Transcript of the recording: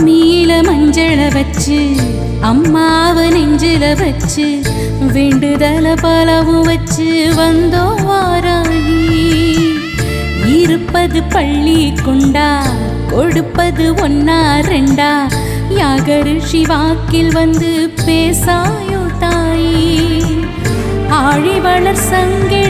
நீல மஞ்சள வச்சு அம்மாவ நெஞ்சில வச்சு வேண்டுதல பலவும் வச்சு வந்தோ வாராகி இருப்பது பள்ளி கொண்டா கொடுப்பது ஒன்னா ரெண்டா யாகரு வாக்கில் வந்து பேசாயோ தாயி. ஆழிவளர் சங்கே